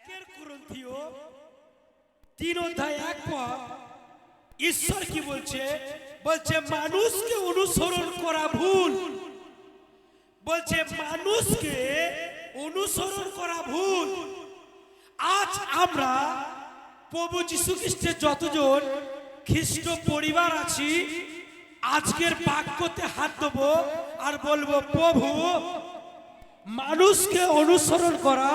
একের গ্রন্থিও তিন অধ্যায় এক পর ঈশ্বর কি বলছে? বলছে, মানুষকে অনুসরণ করা ভুল। বলছে, মানুষকে অনুসরণ করা ভুল। আজ আমরা প্রভু যীশু খ্রিস্টের যতজন খ্রিস্ট পরিবার আছি, আজকের বাক্যতে হাত দেবো আর বলব, প্রভু, মানুষকে অনুসরণ করা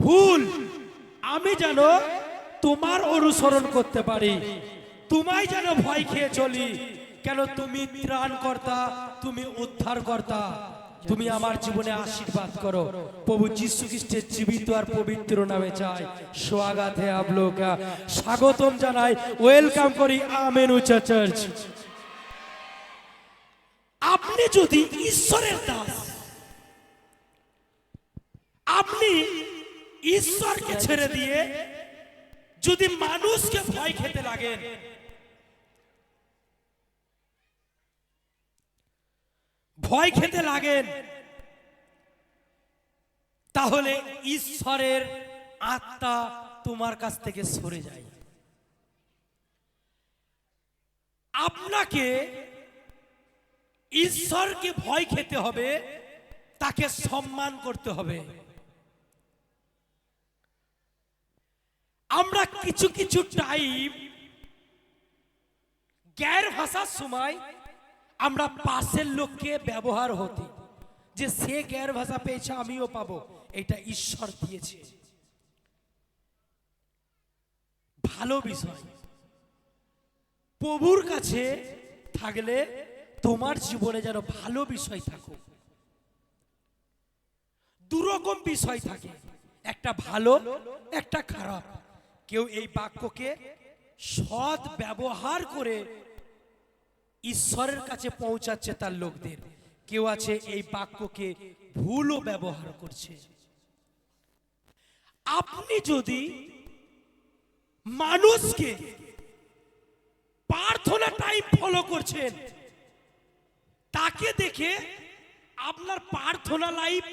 ভুল। আমি যেন তোমার অনুসরণ করতে পারি। তোমায় যেন ভয় খেয়ে চলি। কেন তুমি ত্রাণকর্তা, তুমি উদ্ধারকর্তা। তুমি আমার জীবনে আশীর্বাদ করো। প্রভু যীশু খ্রিস্টের জীবিত আর পবিত্র নামে চাই। স্বাগত হে আপ লোক স্বাগতম জানাই। ওয়েলকাম করি আমেন উচা চার্চ আপনি যদি ঈশ্বরের দাস, আপনি ঈশ্বরকে ছেড়ে দিয়ে যদি মানুষকে ভয় খেতে লাগেন ভয় খেতে লাগেন তাহলে ঈশ্বরের আত্মা তোমার কাছ থেকে সরে যায়। আপনাকে ঈশ্বরকে ভয় খেতে হবে তাকে সম্মান করতে হবে। আমরা কিছু কিছু টাইম গ্যার ভাষার সময় আমরা পাশের লোককে ব্যবহার হতে। যে সে গ্যার ভাষা পেয়েছে, আমিও পাবো। এটা ঈশ্বর দিয়েছে। ভালো বিষয়। প্রভুর কাছে থাকলে তোমার জীবনে যেন ভালো বিষয় থাকুক। দুরকম বিষয় থাকে। একটা ভালো, একটা খারাপ। কেউ এই বাক্যকে সৎ ব্যবহার করে ঈশ্বরের কাছে পৌঁছাচ্ছে তার লোকদের। কেউ আছে এই বাক্যকে ভুলও ব্যবহার করছে। আপনি যদি মানুষকে প্রার্থনা টাইপ ফলো করছেন, তাকে দেখে আপনার প্রার্থনা লাইফ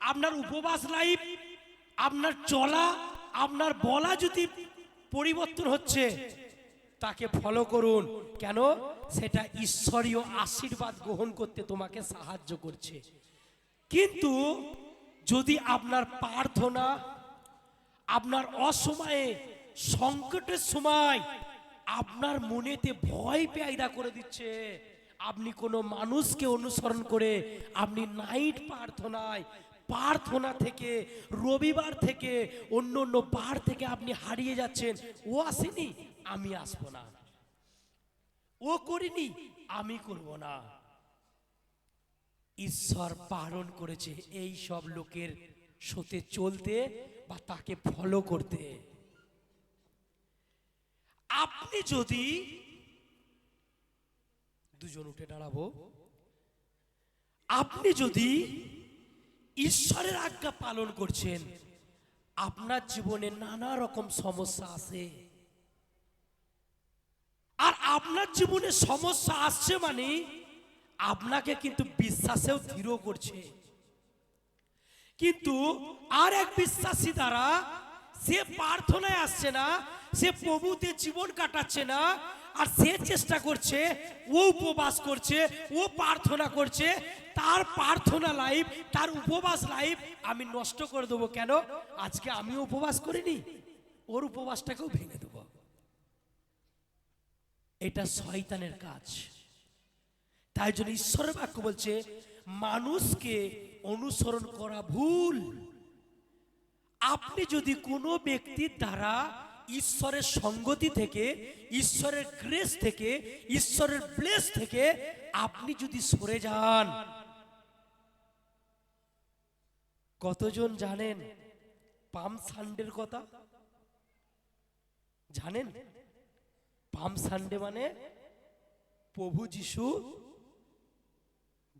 আপনার উপবাস লাইফ আপনার চলা আপনার বলা যদি পরিবর্তন হচ্ছে, তাকে ফলো করুন। কেন? সেটা ঈশ্বরীয় আশীর্বাদ গ্রহণ করতে তোমাকে সাহায্য করছে। কিন্তু যদি আপনার প্রার্থনা, আপনার অসময়ে, সংকটের সময় আপনার মনেতে ভয় পেয়দা করে দিচ্ছে, আপনি কোনো মানুষকে অনুসরণ করে আপনি নাইট প্রার্থনায় প্রার্থনা থেকে, রবিবার থেকে, অন্য অন্য বার থেকে আপনি হারিয়ে যাচ্ছেন। ও আসেনি, আমি আসব না। ও করিনি, আমি করব না। ঈশ্বর বারণ করেছে এই সব লোকের সাথে চলতে বা তাকে ফলো করতে। আপনি যদি দুজন উঠে দাঁড়াবো, আপনি যদি ঈশ্বরের আজ্ঞা পালন করছেন। আপনার জীবনে নানা রকম সমস্যা আসে আর আপনার জীবনে সমস্যা আসছে মানে আপনাকে কিন্তু বিশ্বাসেও দৃঢ় করছে। কিন্তু আর এক বিশ্বাসী দ্বারা সে প্রার্থনায় আসছে না, সে প্রভুতে জীবন কাটাচ্ছে না আর সে চেষ্টা করছে, ও উপবাস করছে, ও প্রার্থনা করছে, তার প্রার্থনা লাইফ তার উপবাস লাইফ আমি নষ্ট করে দেবো কেন? আজকে আমি উপবাস করিনি, ওর উপবাসটাকেও ভেঙে দেবো। এটা শয়তানের কাজ। তাই জন্য ঈশ্বরের বাক্য বলছে, মানুষকে অনুসরণ করা ভুল। আপনি যদি কোনো ব্যক্তির দ্বারা ঈশ্বরের সঙ্গতি থেকে, ঈশ্বরের গ্রেস থেকে, ঈশ্বরের প্লেস থেকে আপনি যদি সরে যান, কতজন জানেন পাম সান্ডের কথা? জানেন? পাম সানডে মানে প্রভু যিশু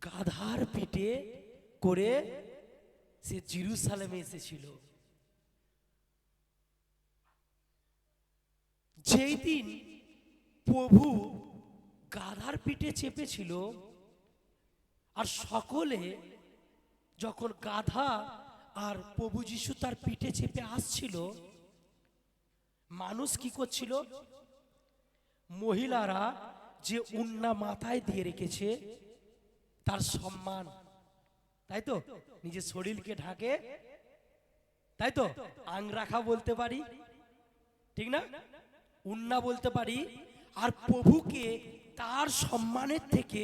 গাধার পিঠে করে সে জিরুসালেমে এসেছিল। যেই দিন প্রভু গাধার পিঠে চেপেছিল আর সকলে যখন গাধা আর প্রভু যিশু তার পিঠে চেপে আসছিল, মানুষ কি করছিল? মহিলারা যে উন্না মাথায় দিয়ে রেখেছে, তার সম্মান। তাই তো? নিজের শরীরকে ঢাকে। তাই তো? আং রাখা বলতে পারি। ঠিক না? উন্না বলতে পারি, আর প্রভুকে তার সম্মানের থেকে,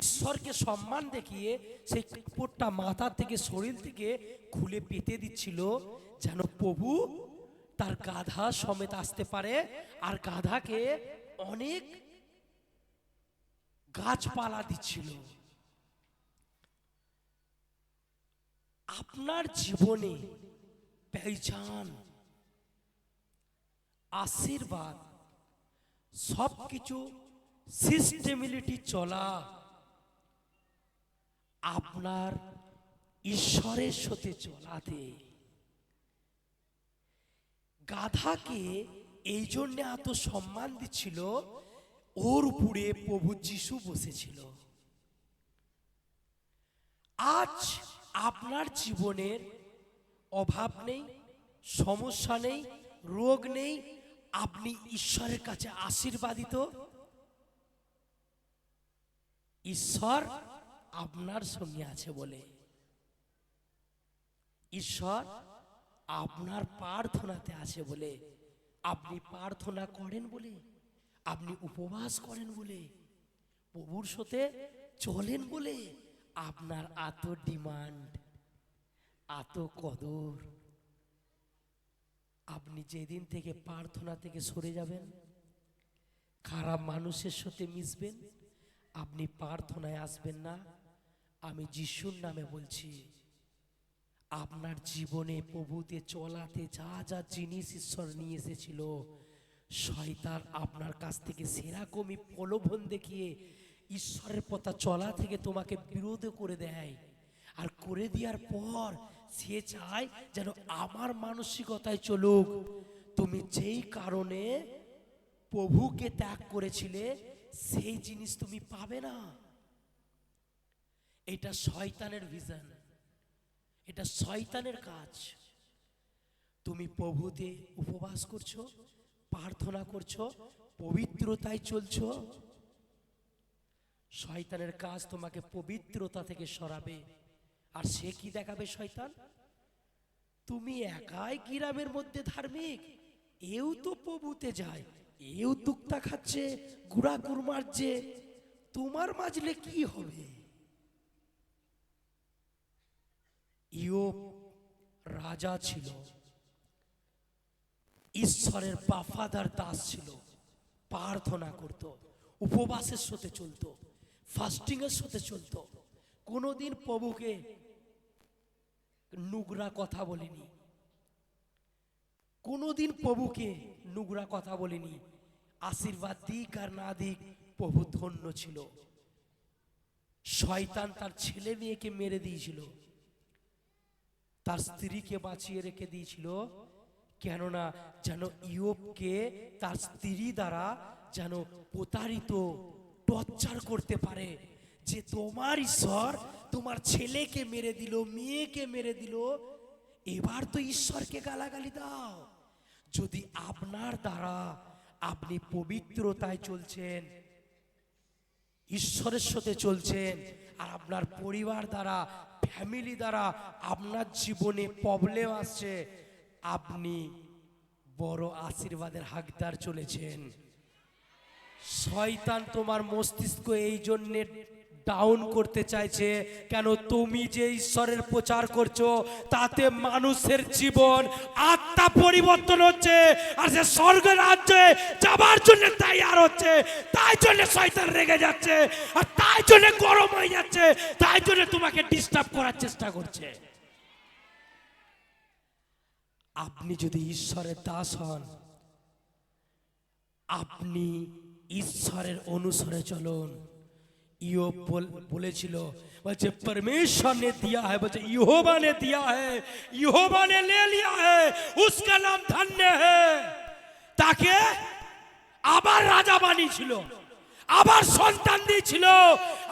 ঈশ্বরকে সম্মান দেখিয়ে, সেই কাপড়টা মাথা থেকে, শরীর থেকে খুলে পেতে দিচ্ছিল, যেন প্রভু তার গাধা সমেত আসতে পারে, আর গাধাকে অনেক গাছপালা দিচ্ছিল। আপনার জীবনে পেহচান আশীর্বাদ। সবকিছু সিস্টেমিলিটি চলা। আপনার ঈশ্বরের সাথে চলাতে। গাধাকে এই জন্য এত সম্মান দিচ্ছিল, ওর উপরে প্রভু যিশু বসেছিল। আজ আপনার জীবনের অভাব নেই, সমস্যা নেই, রোগ নেই আপনি ঈশ্বরের কাছে আশীর্বাদিত? ঈশ্বর আপনার সঙ্গে আছে বলে। ঈশ্বর আপনার প্রার্থনাতে আছে বলে। আপনি প্রার্থনা করেন বলে, আপনি উপবাস করেন বলে, প্রভুর সাথে চলেন বলে। আপনার এত ডিমান্ড, এত কদর আপনি যেদিন থেকে প্রার্থনা থেকে সরে যাবেন, খারাপ মানুষের সাথে মিশবেন, আপনি প্রার্থনায় আসবেন না। আমি যিশুর নামে বলছি, আপনার জীবনে প্রভুতে চলাতে যা যা জিনিস ঈশ্বর নিয়ে এসেছিল, শয়তান আপনার কাছ থেকে সেরকমই প্রলোভন দেখিয়ে ঈশ্বরের পথা চলা থেকে তোমাকে বিরোধ করে দেয়। আর করে দেওয়ার পর সে চায় যেন আমার মানসিকতায় চলুক। তুমি যেই কারণে প্রভুকে ত্যাগ করেছিলে, সেই জিনিস তুমি পাবে না। এটা শয়তানের ভিজন এটা শয়তানের কাজ। তুমি প্রভুতে উপবাস করছ, প্রার্থনা করছ, পবিত্রতায় চলছো। শয়তানের কাজ তোমাকে পবিত্রতা থেকে সরাবে। আর সে কি দেখাবে শয়তান? তুমি একাই গ্রামের মধ্যে ধার্মিক। এও তো প্রভুতে যায়, এও তুকতা খাচ্ছে, গুড়া গুড় মারছে। তোমার মাজলে কি হবে? ইয়োব রাজা ছিল। ঈশ্বরের বাফাদার দাস ছিল। প্রার্থনা করত, উপবাসের সাথে চলতো ফাস্টিং এর সাথে চলতো। কোনোদিন প্রভুকে নুগরা কথা বলিনি। কোনোদিন প্রভুকে নুগরা কথা বলিনি। আশীর্বাদ দিক আর না দিক প্রভু ধন্য ছিল। শয়তান তার ছেলে মেয়েকে মেরে দিয়েছিল। তার স্ত্রীকে বাঁচিয়ে রেখে দিয়েছিল। কেননা যেন ইয়োবকে তার স্ত্রী দ্বারা যেন প্রতারিত, টর্চার করতে পারে। যে তোমার ঈশ্বর তোমার ছেলেকে মেরে দিল, মেয়েকে মেরে দিল, এবার তো ঈশ্বরকে গালাগালি দাও। যদি আপনার দ্বারা আপনি পবিত্রতায় চলছেন, ঈশ্বরের সাথে চলছেন, আর আপনার পরিবার দ্বারা ফ্যামিলি দ্বারা আপনার জীবনে প্রবলেম আসছে, আপনি বড় আশীর্বাদের হাকদার চলেছেন। শয়তান তোমার মস্তিষ্ক এই জন্যে ডাউন করতে চাইছে, কেন তুমি যে ঈশ্বরের প্রচার করছ, তাতে মানুষের জীবন আত্মা পরিবর্তন হচ্ছে, আর সে স্বর্গ রাজ্যে যাবার জন্য তৈয়ার হচ্ছে, তাই জন্য শয়তান রেগে যাচ্ছে, আর তাই জন্য গরম হয়ে যাচ্ছে, তাই জন্য তোমাকে ডিস্টার্ব করার চেষ্টা করছে। আপনি যদি ঈশ্বরের দাস হন, আপনি ঈশ্বরের অনুসরে চলুন। ইও বলেছিল বলছে परमेश्वर ने दिया है বলছে यहोवा ने दिया है यहोवा ने ले लिया है उसका नाम धन्य है তাকে আবার রাজা বানিয়েছিল আবার সন্তান দিয়েছিল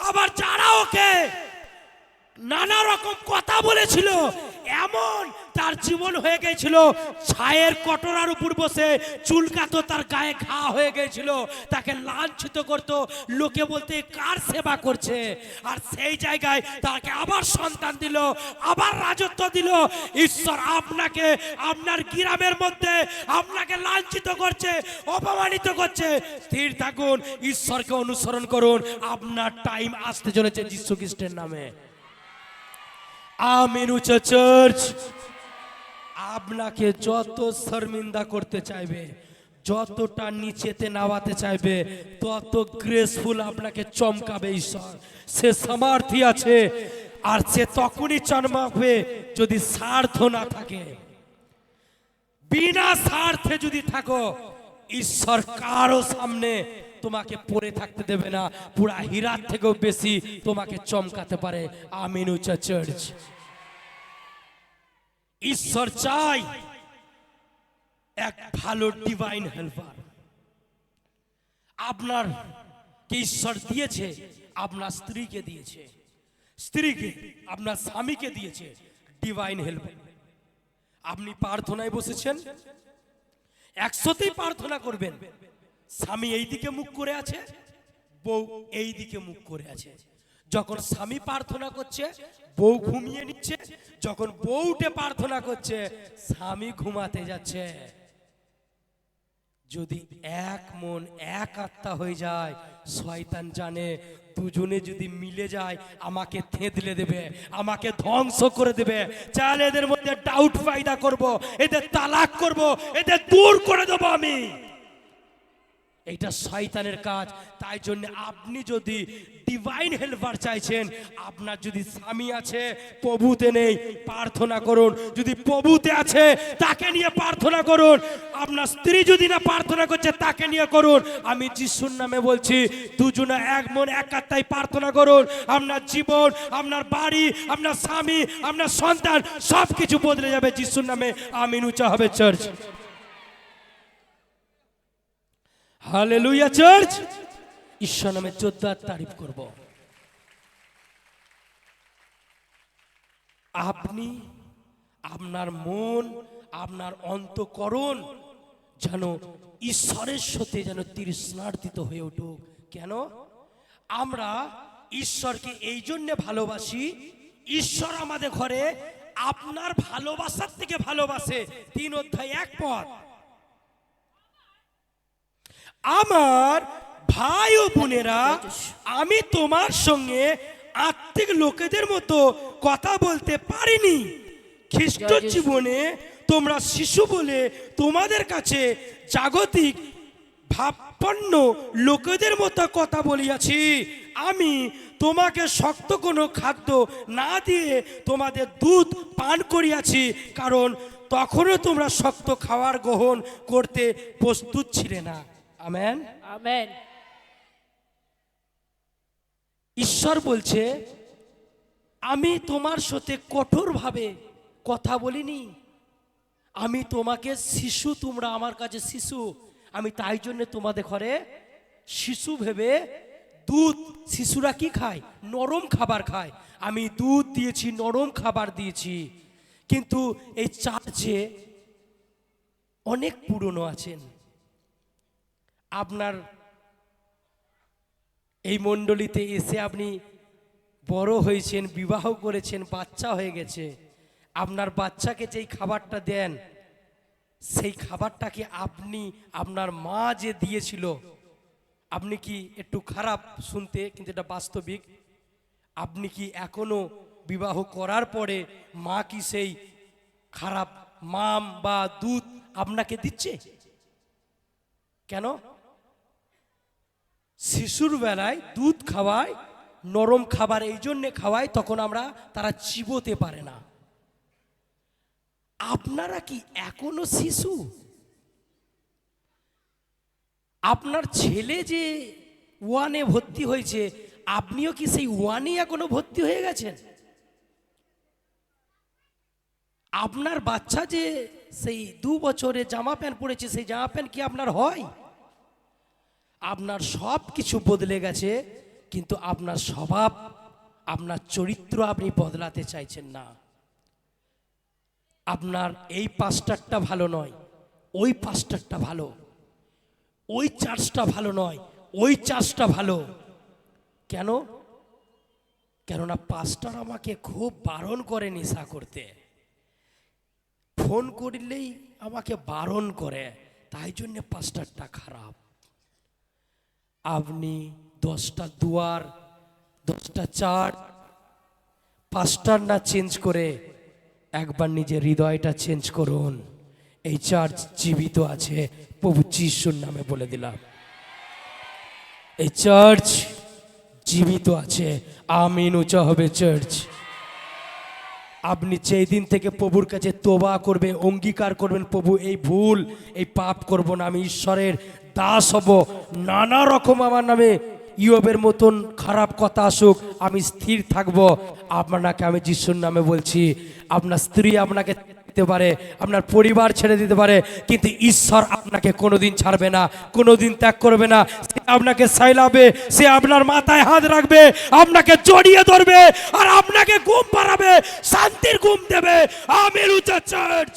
আবার যারা ওকে নানা রকম কথা বলেছিল এমন তার জীবন হয়ে গেছিল ছায়ের কটরার উপর বসে চুলকাতো তার গায়ে ঘা হয়ে গেছিল তাকে লাঞ্ছিত করত, লোকে বলতে কার সেবা করছে? আর সেই জায়গায় তাকে আবার সন্তান দিল, আবার রাজত্ব দিল। ঈশ্বর আপনাকে, আপনার গ্রামের মধ্যে আপনাকে লাঞ্ছিত করছে, অপমানিত করছে। স্থির থাকুন, ঈশ্বরকে অনুসরণ করুন। আপনার টাইম আসতে চলেছে যীশু খ্রিস্টের নামে। আমিন উচ্চ চার্চ আপনাকে যত শর্মিন্দা করতে চাইবে, যতটা নিচেতে নামাতে চাইবে, তত গ্রেসফুল আপনাকে চমকাবে ঈশ্বর। সে সামার্থী আছে, আর সে তখনই চমকাবে যদি স্বার্থ না থাকে। বিনা স্বার্থে যদি থাকো, ঈশ্বর কারও সামনে তোমাকে পড়ে থাকতে দেবে না। পুরা হীরার থেকেও বেশি তোমাকে চমকাতে পারে। আমিন উচা চার্চ ঈশ্বর চাই এক ভালো ডিভাইন হেল্পার আপনার কে ঈশ্বর দিয়েছে? আপনার স্ত্রীকে দিয়েছে। স্ত্রীকে, আপনার স্বামীকে দিয়েছে ডিভাইন হেল্পার আপনি প্রার্থনায় বসেছেন? একশোতেই প্রার্থনা করবেন। স্বামী এই দিকে মুখ করে আছে, বউ এই দিকে মুখ করে আছে। যখন স্বামী প্রার্থনা করছে, বউ ঘুমিয়ে নিচ্ছে, যখন বউ উঠে প্রার্থনা করছে, স্বামী ঘুমাতে যাচ্ছে। যদি এক মন এক আত্মা হয়ে যায়, শয়তান জানে দুজনে যদি মিলে যায়, আমাকে থেতলে দেবে, আমাকে ধ্বংস করে দেবে। চাল এদের মধ্যে ডাউট ফায়দা করব, এদের তালাক করব, এদের দূর করে দেবো আমি। এটা শয়তানের কাজ। তাই জন্য আপনি যদি ডিভাইন হেল্পার চাইছেন, আপনার যদি স্বামী আছে, প্রভুতে নেই, প্রার্থনা করুন। যদি প্রভুতে আছে, তাকে নিয়ে প্রার্থনা করুন। আপনার স্ত্রী যদি না প্রার্থনা করছে, তাকে নিয়ে করুন। আমি যিশুর নামে বলছি, দুজনে এক মন, এক আত্মায় প্রার্থনা করুন। আপনার জীবন, আপনার বাড়ি, আপনার স্বামী, আপনার সন্তান সব কিছু বদলে যাবে। যিশুর নামে আমিন, উঁচা হবে চার্চ হালেলুয়া চার্চ ঈশ্বর নামে জোরদার তারিফ করব। আপনি, আপনার মন, আপনার অন্তকরণ যেন ঈশ্বরের সাথে যেন তৃষ্ণার্থিত হয়ে উঠুক। কেন? আমরা ঈশ্বরকে এই জন্যে ভালোবাসি, ঈশ্বর আমাদের ঘরে আপনার ভালোবাসার থেকে ভালোবাসে। তিন অধ্যায় এক পথ। আমার ভাই ও বোনেরা আমি তোমার সঙ্গে আত্মিক লোকেদের মতো কথা বলতে পারিনি। খ্রিস্ট জীবনে তোমরা শিশু বলে তোমাদের কাছে জাগতিক ভাবপন্ন লোকেদের মতো কথা বলিয়াছি। আমি তোমাকে শক্ত কোনো খাদ্য না দিয়ে তোমাদের দুধ পান করিয়াছি কারণ তখনও তোমরা শক্ত খাওয়ার গ্রহণ করতে প্রস্তুত ছিলে না। Amen Amen. ঈশ্বর বলছে আমি তোমার সাথে কঠোরভাবে কথা বলিনি। আমি তোমাকে শিশু তোমরা আমার কাছে শিশু। আমি তাই জন্য তোমাদের ঘরে শিশু ভেবে দুধ শিশুরা কি খায়? নরম খাবার খায়। আমি দুধ দিয়েছি নরম খাবার দিয়েছি। কিন্তু এই চার্চে অনেক পুরনো আছেন। আপনার এই মণ্ডলীতে এসে আপনি বড় হয়েছেন, বিবাহ করেছেন, বাচ্চা হয়ে গেছে। আপনার বাচ্চাকে যেই খাবারটা দেন, সেই খাবারটা কি আপনি, আপনার মা যে দিয়েছিল, আপনি কি একটু খারাপ শুনতে, কিন্তু এটা বাস্তবিক? আপনি কি এখনও বিবাহ করার পরে মা কি সেই খারাপ মাম বা দুধ আপনাকে দিচ্ছে? কেন? শিশুর বেলায় দুধ খাওয়ায়, নরম খাবার এই জন্যে খাওয়ায়, তখন আমরা তারা চিবোতে পারে না। আপনারা কি এখনও শিশু? আপনার ছেলে যে ওয়ানে ভর্তি হয়েছে, আপনিও কি সেই ওয়ানে এখনও ভর্তি হয়ে গেছেন? আপনার বাচ্চা যে সেই দু বছরে জামা প্যান্ট পরেছে, সেই জামা প্যান্ট কি আপনার হয়? আপনার সব কিছু বদলে গেছে, কিন্তু আপনার স্বভাব, আপনার চরিত্র আপনি বদলাতে চাইছেন না। আপনার এই পাস্টারটা ভালো নয়, ওই পাস্টারটা ভালো, ওই চার্চটা ভালো নয়, ওই চার্চটা ভালো। কেন? কেননা পাস্টার আমাকে খুব বারণ করে নেশা করতে। ফোন করলেই আমাকে বারণ করে, তাই জন্য পাস্টারটা খারাপ। আপনি দশটা দুয়ার, দশটা চার, পাঁচটার না চেঞ্জ করে একবার নিজের হৃদয়টা চেঞ্জ করুন। এই চার্চ জীবিত আছে, প্রভু যিশুর নামে বলে দিলাম। এই চার্চ জীবিত আছে। আমিন, উঁচা হবে চার্চ। আপনি যেই দিন থেকে প্রভুর কাছে তোবা করবে, অঙ্গীকার করবেন, প্রভু, এই ভুল, এই পাপ করব না, আমি ঈশ্বরের দাস হব নানা রকম আমার নামে ইয়বের মতন খারাপ কথা আসুক, আমি স্থির থাকব। আপনাকে আমি যিশুর নামে বলছি, আপনার স্ত্রী আপনাকে দিতে পারে, আপনার পরিবার ছেড়ে দিতে পারে, কিন্তু ঈশ্বর আপনাকে কোনোদিন ছাড়বে না, কোনোদিন ত্যাগ করবে না। সে আপনাকে সাইলাবে, সে আপনার মাথায় হাত রাখবে, আপনাকে জড়িয়ে ধরবে, আর আপনাকে ঘুম পাড়াবে, শান্তির ঘুম দেবে। আমির উচ্চ চার্চ